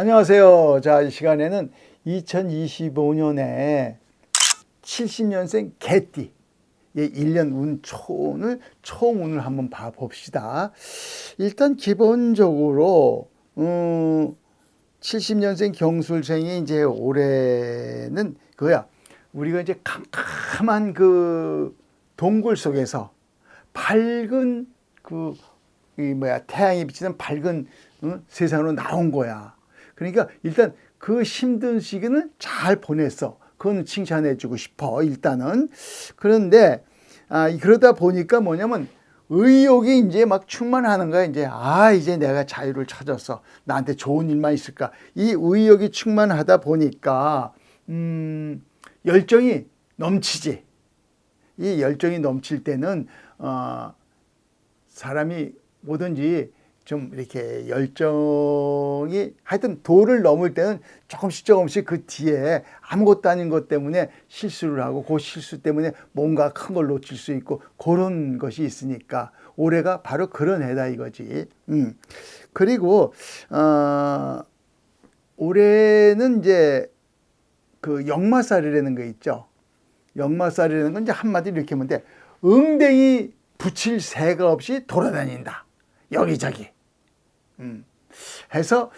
안녕하세요. 자, 이 시간에는 2025년에 70년생 개띠 의 1년 운 총을 총운을 한번 봐 봅시다. 일단 기본적으로 음 70년생 경술생이 이제 올해는 그거야. 우리가 이제 캄캄한 그 동굴 속에서 밝은 그 이 뭐야 태양이 비치는 밝은 어? 세상으로 나온 거야. 그러니까 일단 그 힘든 시기는 잘 보냈어. 그거는 칭찬해 주고 싶어 일단은. 그런데 아 그러다 보니까 뭐냐면 의욕이 이제 막 충만하는 거야. 이제 아 이제 내가 자유를 찾았어. 나한테 좋은 일만 있을까. 이 의욕이 충만하다 보니까 음 열정이 넘치지. 이 열정이 넘칠 때는 어 사람이 뭐든지 좀 이렇게 열정이 하여튼 도를 넘을 때는 조금씩 조금씩 그 뒤에 아무것도 아닌 것 때문에 실수를 하고 그 실수 때문에 뭔가 큰 걸 놓칠 수 있고 그런 것이 있으니까 올해가 바로 그런 해다 이거지. 음. 그리고 어 올해는 이제 그 역마살이라는 거 있죠. 역마살이라는 건 이제 한마디로 이렇게 하면 돼. 응댕이 붙일 새가 없이 돌아다닌다. 여기저기. 음. 해서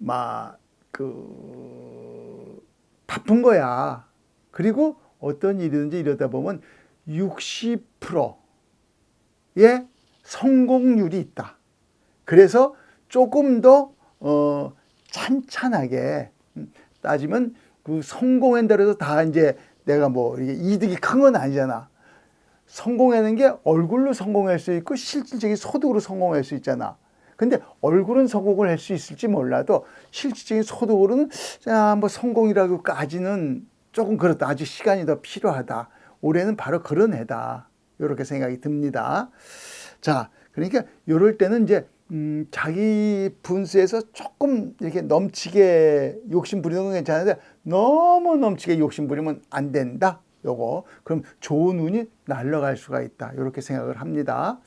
어막그 바쁜 거야. 그리고 어떤 일이든지 이러다 보면 60%의 성공률이 있다. 그래서 조금 더 어, 찬찬하게 음, 따지면 그 성공한다 해서 다 이제 내가 뭐 이득이 큰 건 아니잖아. 성공하는 게 얼굴로 성공할 수 있고 실질적인 소득으로 성공할 수 있잖아. 근데 얼굴은 성공을 할 수 있을지 몰라도 실질적인 소득으로는 자, 뭐 성공이라고까지는 조금 그렇다. 아직 시간이 더 필요하다. 올해는 바로 그런 해다. 이렇게 생각이 듭니다. 자, 그러니까 요럴 때는 이제 음, 자기 분수에서 조금 이렇게 넘치게 욕심 부리는 건 괜찮은데 너무 넘치게 욕심 부리면 안 된다. 요거. 그럼 좋은 운이 날아갈 수가 있다. 이렇게 생각을 합니다.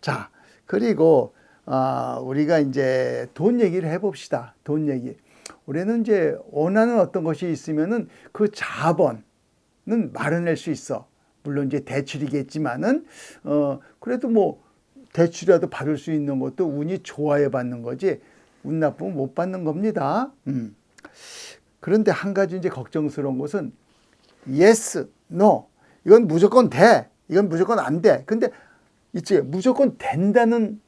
자, 그리고 아, 우리가 이제 돈 얘기를 해 봅시다. 돈 얘기. 우리는 이제 원하는 어떤 것이 있으면은 그 자본은 마련할 수 있어. 물론 이제 대출이겠지만은 어 그래도 뭐 대출이라도 받을 수 있는 것도 운이 좋아야 받는 거지 운 나쁘면 못 받는 겁니다. 음. 그런데 한 가지 이제 걱정스러운 것은 yes, no. 이건 무조건 돼. 이건 무조건 안 돼. 근데 있지. 무조건 된다는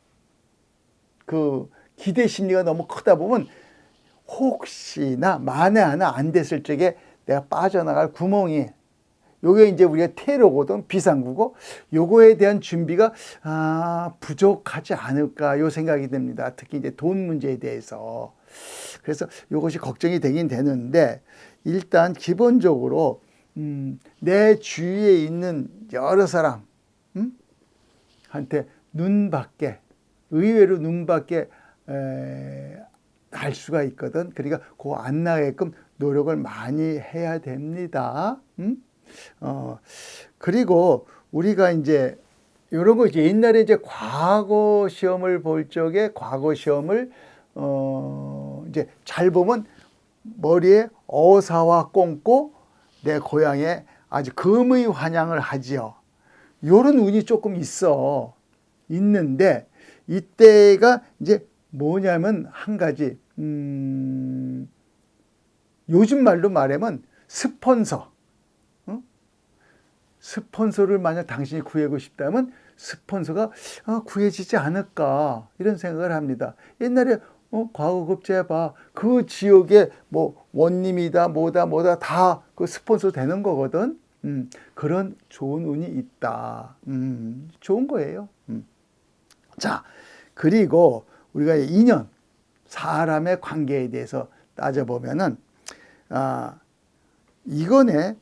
그 기대 심리가 너무 크다 보면 혹시나 만에 하나 안 됐을 적에 내가 빠져나갈 구멍이 요게 이제 우리가 테러거든 비상구고 요거에 대한 준비가 아 부족하지 않을까 요 생각이 듭니다. 특히 이제 돈 문제에 대해서 그래서 요것이 걱정이 되긴 되는데 일단 기본적으로 음, 내 주위에 있는 여러 사람 음? 한테 눈 밖에 의외로 눈밖에 에, 날 수가 있거든. 그러니까 그 안 나게끔 노력을 많이 해야 됩니다. 음? 어, 그리고 우리가 이제 이런 거 이제 옛날에 이제 과거 시험을 볼 적에 과거 시험을 어, 이제 잘 보면 머리에 어사와 꽁고 내 고향에 아주 금의 환영을 하지요. 요런 운이 조금 있어. 있는데 이때가 이제 뭐냐면 한 가지 음, 요즘 말로 말하면 스폰서 어? 스폰서를 만약 당신이 구하고 싶다면 스폰서가 어, 구해지지 않을까 이런 생각을 합니다. 옛날에 어, 과거급 제 봐. 그 지역에 뭐 원님이다 뭐다 뭐다 다 그 스폰서 되는 거거든. 음, 그런 좋은 운이 있다. 음, 좋은 거예요. 음. 자, 그리고 우리가 인연, 사람의 관계에 대해서 따져보면은, 아, 이거네,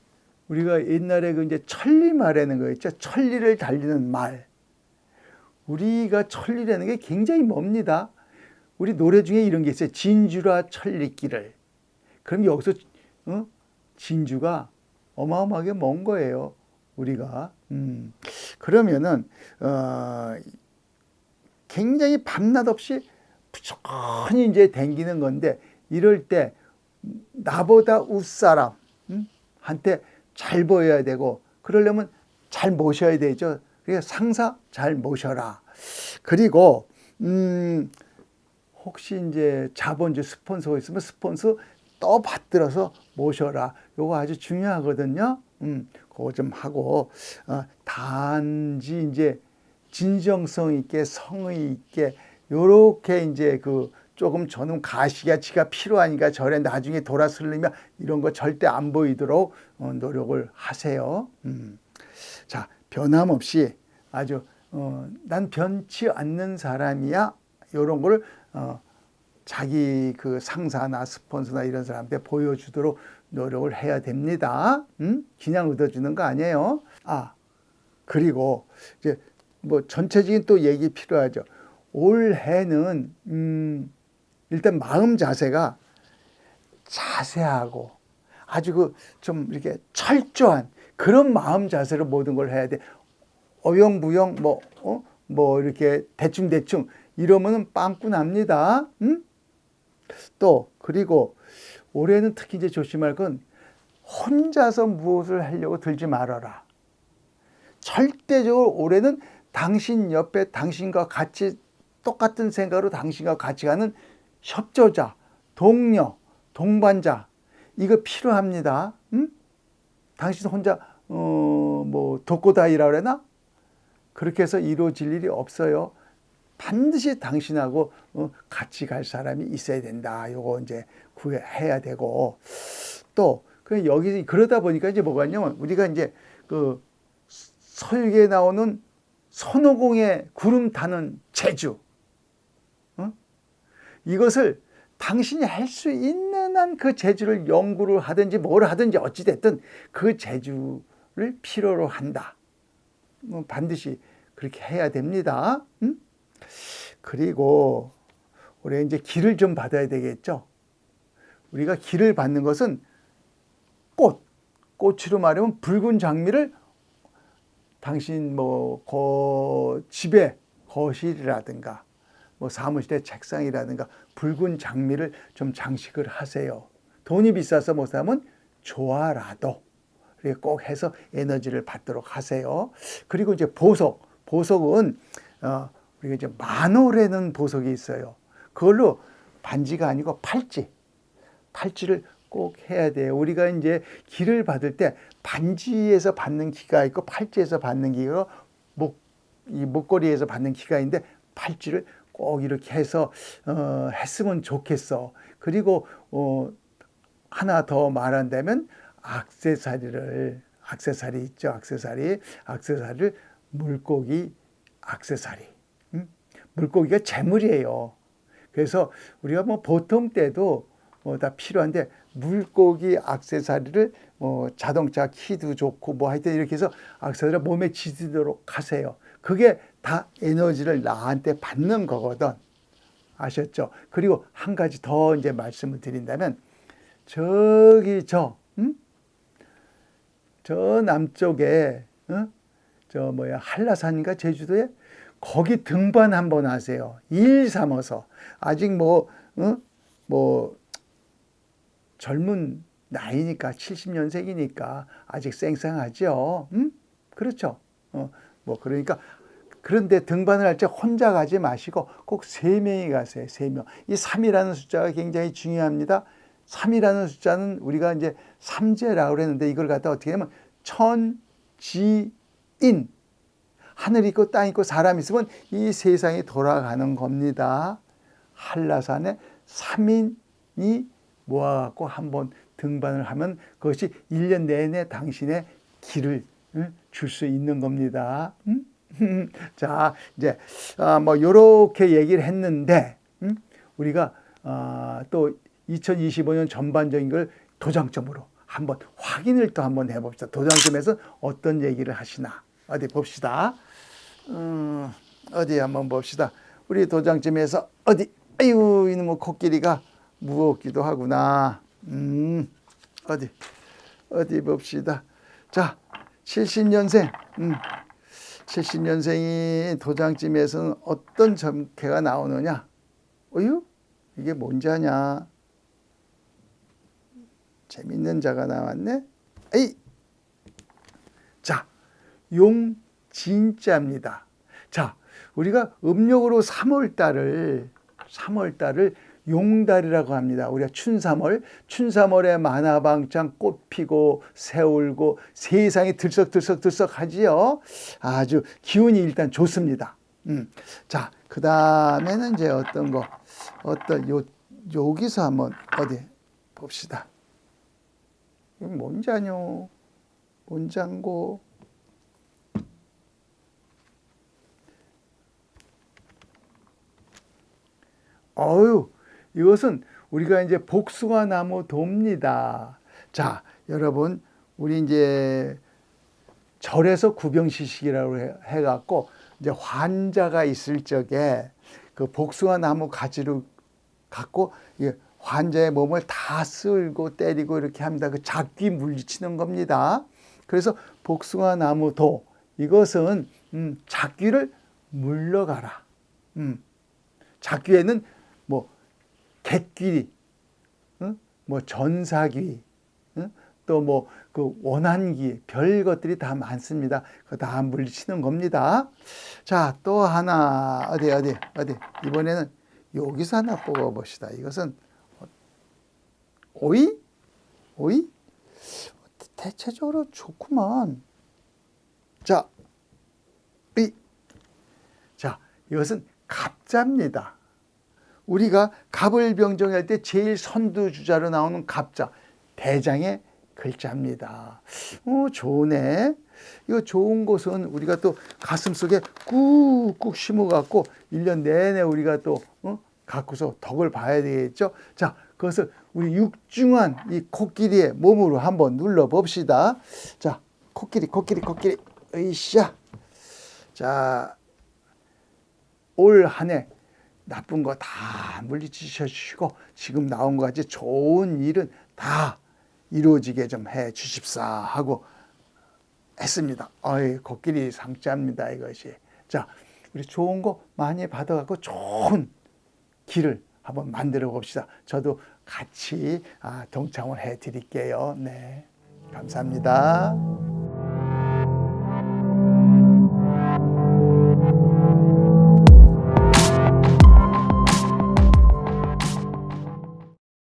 우리가 옛날에 그 이제 천리 말하는 거 있죠. 천리를 달리는 말. 우리가 천리라는 게 굉장히 멉니다. 우리 노래 중에 이런 게 있어요. 진주라 천리길을. 그럼 여기서, 어? 진주가 어마어마하게 먼 거예요. 우리가. 음. 그러면은, 어, 굉장히 밤낮 없이 부지런히 이제 댕기는 건데 이럴 때 나보다 윗사람 음? 한테 잘 보여야 되고 그러려면 잘 모셔야 되죠. 그래서 상사 잘 모셔라. 그리고 음 혹시 이제 자본주 스폰서가 있으면 스폰서 또 받들어서 모셔라. 요거 아주 중요하거든요. 음, 그거 좀 하고 어, 단지 이제 진정성 있게 성의 있게 요렇게 이제 그 조금 저는 가시가치가 필요하니까 절에 나중에 돌아서려면 이런 거 절대 안 보이도록 어, 노력을 하세요. 음. 자 변함없이 아주 어, 난 변치 않는 사람이야. 요런 걸 어, 자기 그 상사나 스폰서나 이런 사람한테 보여주도록 노력을 해야 됩니다. 음? 그냥 얻어주는 거 아니에요. 아 그리고 이제 뭐 전체적인 또 얘기 필요하죠. 올해는 음, 일단 마음 자세가 자세하고 아주 그 좀 이렇게 철저한 그런 마음 자세로 모든 걸 해야 돼. 어영부영 뭐 어? 뭐 이렇게 대충 대충 이러면은 빵꾸 납니다. 음? 또 그리고 올해는 특히 이제 조심할 건 혼자서 무엇을 하려고 들지 말아라. 절대적으로 올해는 당신 옆에 당신과 같이 똑같은 생각으로 당신과 같이 가는 협조자, 동료, 동반자 이거 필요합니다. 음? 당신 혼자 어 뭐 독고다이라 그러나 그렇게 해서 이루어질 일이 없어요. 반드시 당신하고 어, 같이 갈 사람이 있어야 된다. 요거 이제 구해야 되고 또그 여기 그러다 보니까 이제 뭐가 있냐면 우리가 이제 그 서유기에 나오는 손오공의 구름 타는 재주 어? 이것을 당신이 할 수 있는 한그 재주를 연구를 하든지 뭘 하든지 어찌 됐든 그 재주를 필요로 한다. 뭐 반드시 그렇게 해야 됩니다. 음? 그리고 올해 이제 길을 좀 받아야 되겠죠. 우리가 길을 받는 것은 꽃, 꽃으로 말하면 붉은 장미를 당신 뭐 거, 집에 거실이라든가 뭐 사무실의 책상이라든가 붉은 장미를 좀 장식을 하세요. 돈이 비싸서 못 사면 좋아라도 꼭 해서 에너지를 받도록 하세요. 그리고 이제 보석, 보석은 어, 우리가 이제 만월에는 보석이 있어요. 그걸로 반지가 아니고 팔찌, 팔찌를 꼭 해야 돼요. 우리가 이제 기를 받을 때 반지에서 받는 기가 있고 팔찌에서 받는 기가 목, 이 목걸이에서 받는 기가 있는데 팔찌를 꼭 이렇게 해서 어, 했으면 좋겠어. 그리고 어, 하나 더 말한다면 악세사리를 악세사리 있죠. 악세사리, 악세사리를 물고기 악세사리. 음? 물고기가 재물이에요. 그래서 우리가 뭐 보통 때도 뭐다 필요한데 물고기 악세사리를 뭐 자동차 키도 좋고 뭐 하여튼 이렇게 해서 악세사리를 몸에 지지도록 하세요. 그게 다 에너지를 나한테 받는 거거든. 아셨죠? 그리고 한 가지 더 이제 말씀을 드린다면 저기 저, 음? 저 남쪽에 어? 저 뭐야 한라산인가 제주도에 거기 등반 한번 하세요. 일 삼아서 아직 뭐뭐 어? 뭐 젊은 나이니까 70년생이니까 아직 쌩쌩하죠. 음? 그렇죠. 어, 뭐 그러니까 그런데 등반을 할 때 혼자 가지 마시고 꼭 세 명이 가세요. 세 명. 이 3이라는 숫자가 굉장히 중요합니다. 3이라는 숫자는 우리가 이제 삼재라고 그랬는데 이걸 갖다 어떻게 하면 천지인 하늘 있고 땅 있고 사람 있으면 이 세상이 돌아가는 겁니다. 한라산에 3인이 모아갖고 한번 등반을 하면 그것이 1년 내내 당신의 길을 줄수 있는 겁니다. 음? 자, 이제, 아, 뭐, 요렇게 얘기를 했는데, 음? 우리가, 아, 또 2025년 전반적인 걸 도장점으로 한번 확인을 또 한번 해봅시다. 도장점에서 어떤 얘기를 하시나. 어디 봅시다. 음, 어디 한번 봅시다. 우리 도장점에서 어디, 아유, 이놈의 뭐 코끼리가 무겁기도 하구나. 음, 어디, 어디 봅시다. 자, 70년생. 음, 70년생이 도장찜에서는 어떤 점괘가 나오느냐? 어유? 이게 뭔지 아냐? 재밌는 자가 나왔네. 에이. 자, 용 진짜입니다. 자, 우리가 음력으로 3월 달을 3월 달을 용달이라고 합니다. 우리가 춘삼월, 춘삼월에 만화방창 꽃 피고 새 울고 세상이 들썩들썩들썩 하지요. 아주 기운이 일단 좋습니다. 음. 자, 그 다음에는 이제 어떤 거, 어떤 요, 여기서 한번 어디 봅시다. 뭔지 안고? 어유, 이것은 우리가 이제 복숭아 나무 돕니다. 자, 여러분, 우리 이제 절에서 구병시식이라고 해- 해갖고 이제 환자가 있을 적에 그 복숭아 나무 가지를 갖고 이 환자의 몸을 다 쓸고 때리고 이렇게 합니다. 그 작귀 물리치는 겁니다. 그래서 복숭아 나무 도 이것은 음, 작귀를 물러가라. 음, 작귀에는 뭐 객귀, 응? 뭐 전사귀, 또뭐 그 원한기 별 것들이 다 많습니다. 그거 다 물리치는 겁니다. 자, 또 하나 어디 어디 어디 이번에는 여기서 하나 뽑아 봅시다. 이것은 오이? 오이? 대체적으로 좋구만. 자, 삐. 자, 이것은 갑자입니다. 우리가 갑을 병정할 때 제일 선두주자로 나오는 갑자, 대장의 글자입니다. 어, 좋네. 이거 좋은 것은 우리가 또 가슴 속에 꾹꾹 심어갖고 1년 내내 우리가 또, 어? 갖고서 덕을 봐야 되겠죠. 자, 그것을 우리 육중한 이 코끼리의 몸으로 한번 눌러 봅시다. 자, 코끼리, 코끼리, 코끼리. 으이샤. 자, 올 한해 나쁜 거 다 물리치셔 주시고 지금 나온 것 같이 좋은 일은 다 이루어지게 좀 해 주십사 하고 했습니다. 어이, 코끼리 상자입니다, 이것이. 자, 우리 좋은 거 많이 받아갖고 좋은 길을 한번 만들어 봅시다. 저도 같이 아, 동참을 해 드릴게요. 네. 감사합니다.